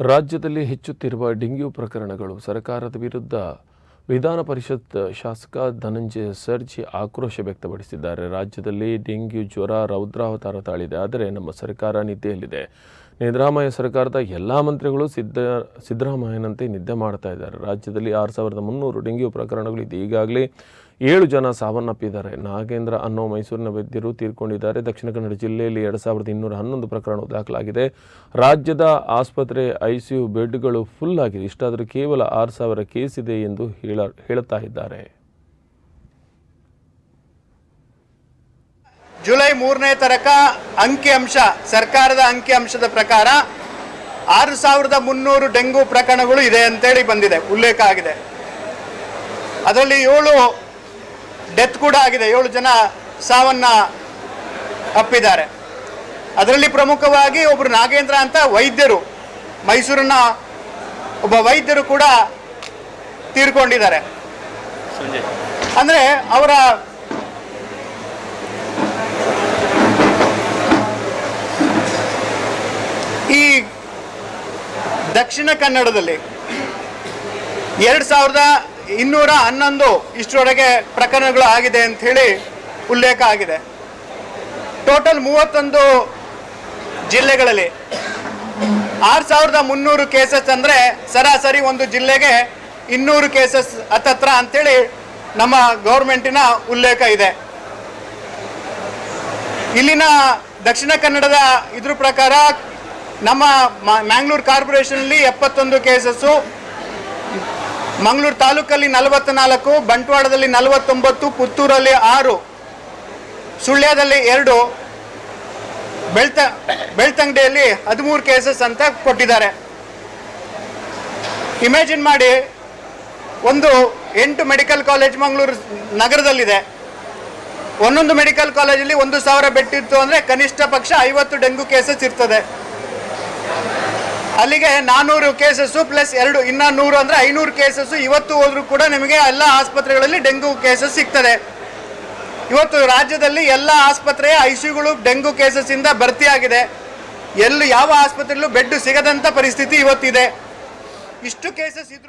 ರಾಜ್ಯದಲ್ಲಿ ಹೆಚ್ಚುತ್ತಿರುವ ಡೆಂಗ್ಯೂ ಪ್ರಕರಣಗಳು ಸರ್ಕಾರದ ವಿರುದ್ಧ ವಿಧಾನ ಪರಿಷತ್ ಶಾಸಕ ಧನಂಜಯ ಸರ್ಜಿ ಆಕ್ರೋಶ ವ್ಯಕ್ತಪಡಿಸಿದ್ದಾರೆ. ರಾಜ್ಯದಲ್ಲಿ ಡೆಂಗ್ಯೂ ಜ್ವರ, ರೌದ್ರಾವತಾರ ತಾಳಿದೆ. ಆದರೆ ನಮ್ಮ ಸರ್ಕಾರ ನಿದ್ದೆಯಲ್ಲಿದೆ. ಸಿದ್ದರಾಮಯ್ಯ ಸರ್ಕಾರದ ಎಲ್ಲ ಮಂತ್ರಿಗಳು ಸಿದ್ದ ಸಿದ್ದರಾಮಯ್ಯನಂತೆ ನಿದ್ದೆ ಮಾಡ್ತಾ ಇದ್ದಾರೆ. ರಾಜ್ಯದಲ್ಲಿ ಆರು ಸಾವಿರದ ಮುನ್ನೂರು ಡೆಂಗ್ಯೂ ಪ್ರಕರಣಗಳಿದೆ ಈಗಾಗಲೇ ಏಳು ಜನ ಸಾವನ್ನಪ್ಪಿದ್ದಾರೆ. ನಾಗೇಂದ್ರ ಅನ್ನೋ ಮೈಸೂರಿನ ವೈದ್ಯರು ತೀರ್ಕೊಂಡಿದ್ದಾರೆ. ದಕ್ಷಿಣ ಕನ್ನಡ ಜಿಲ್ಲೆಯಲ್ಲಿ ಎರಡು ಸಾವಿರದ ಇನ್ನೂರ ಹನ್ನೊಂದು ಪ್ರಕರಣವು ದಾಖಲಾಗಿದೆ. ರಾಜ್ಯದ ಆಸ್ಪತ್ರೆ, ಐಸಿಯು ಬೆಡ್ಗಳು ಫುಲ್ ಆಗಿದೆ. ಇಷ್ಟಾದರೂ ಕೇವಲ ಆರು ಸಾವಿರ ಕೇಸ್ ಇದೆ ಎಂದು ಹೇಳ, ಹೇಳುತ್ತಾ ಇದ್ದಾರೆ. ಜುಲೈ ಮೂರನೇ ತನಕ ಅಂಕಿಅಂಶ ಸರ್ಕಾರದ ಅಂಕಿಅಂಶದ ಪ್ರಕಾರ ಆರು ಸಾವಿರದ ಮುನ್ನೂರು ಡೆಂಗು ಪ್ರಕರಣಗಳು ಇದೆ ಅಂತೇಳಿ ಬಂದಿದೆ ಉಲ್ಲೇಖ ಆಗಿದೆ. ಅದರಲ್ಲಿ ಏಳು ಡೆತ್ ಕೂಡ ಆಗಿದೆ ಏಳು ಜನ ಸಾವನ್ನ ಅಪ್ಪಿದ್ದಾರೆ. ಅದರಲ್ಲಿ ಪ್ರಮುಖವಾಗಿ ಒಬ್ಬರು ನಾಗೇಂದ್ರ ಅಂತ ವೈದ್ಯರು ಮೈಸೂರಿನ ಒಬ್ಬ ವೈದ್ಯರು ಕೂಡ ತೀರ್ಕೊಂಡಿದ್ದಾರೆ. ಅಂದರೆ ಅವರ ದಕ್ಷಿಣ ಕನ್ನಡದಲ್ಲಿ ಎರಡು ಸಾವಿರದ ಇನ್ನೂರ ಹನ್ನೊಂದು ಇಷ್ಟರೊಳಗೆ ಪ್ರಕರಣಗಳು ಆಗಿದೆ ಅಂತ ಹೇಳಿ ಉಲ್ಲೇಖ ಆಗಿದೆ. ಟೋಟಲ್ ಮೂವತ್ತೊಂದು ಜಿಲ್ಲೆಗಳಲ್ಲಿ ಆರು ಸಾವಿರದ ಮುನ್ನೂರು ಕೇಸಸ್ ಅಂದರೆ ಸರಾಸರಿ ಒಂದು ಜಿಲ್ಲೆಗೆ ಇನ್ನೂರು ಕೇಸಸ್ ಹತ್ತತ್ರ ಅಂತೇಳಿ ನಮ್ಮ ಗೌರ್ಮೆಂಟಿನ ಉಲ್ಲೇಖ ಇದೆ. ಇಲ್ಲಿನ ದಕ್ಷಿಣ ಕನ್ನಡದ ಇದ್ರ ಪ್ರಕಾರ ನಮ್ಮ ಮ್ಯಾಂಗ್ಳೂರು ಕಾರ್ಪೊರೇಷನಲ್ಲಿ ಎಪ್ಪತ್ತೊಂದು ಕೇಸಸ್ಸು, ಮಂಗಳೂರು ತಾಲೂಕಲ್ಲಿ ನಲವತ್ತ ನಾಲ್ಕು ಬಂಟ್ವಾಳದಲ್ಲಿ ನಲವತ್ತೊಂಬತ್ತು, ಪುತ್ತೂರಲ್ಲಿ ಆರು, ಸುಳ್ಯದಲ್ಲಿ ಎರಡು, ಬೆಳ್ತ, ಬೆಳ್ತಂಗಡಿಯಲ್ಲಿ ಹದಿಮೂರು ಕೇಸಸ್ ಅಂತ ಕೊಟ್ಟಿದ್ದಾರೆ. ಇಮ್ಯಾಜಿನ್ ಮಾಡಿ, ಒಂದು ಎಂಟು ಮೆಡಿಕಲ್ ಕಾಲೇಜ್ ಮಂಗಳೂರು ನಗರದಲ್ಲಿದೆ. ಒಂದೊಂದು ಮೆಡಿಕಲ್ ಕಾಲೇಜಲ್ಲಿ ಒಂದು ಸಾವಿರ ಬೆಟ್ಟಿತ್ತು ಅಂದರೆ ಕನಿಷ್ಠ ಪಕ್ಷ ಐವತ್ತು ಡೆಂಗು ಕೇಸಸ್ ಇರ್ತದೆ. ಅಲ್ಲಿಗೆ ನಾನ್ನೂರು ಕೇಸಸ್ಸು ಪ್ಲಸ್ ಎರಡು, ಇನ್ನ ನೂರು ಅಂದರೆ ಐನೂರು ಕೇಸಸ್ಸು ಇವತ್ತು ಹೋದರೂ ಕೂಡ ನಿಮಗೆ ಎಲ್ಲ ಆಸ್ಪತ್ರೆಗಳಲ್ಲಿ ಡೆಂಗು ಕೇಸಸ್ ಸಿಗ್ತದೆ. ಇವತ್ತು ರಾಜ್ಯದಲ್ಲಿ ಎಲ್ಲ ಆಸ್ಪತ್ರೆಯ ಐ ಸಿಯುಗಳು ಡೆಂಗು ಕೇಸಸ್ಸಿಂದ ಭರ್ತಿಯಾಗಿದೆ. ಎಲ್ಲೂ ಯಾವ ಆಸ್ಪತ್ರೆಯಲ್ಲೂ ಬೆಡ್ ಸಿಗದಂಥ ಪರಿಸ್ಥಿತಿ ಇವತ್ತಿದೆ. ಇಷ್ಟು ಕೇಸಸ್ ಇದ್ರು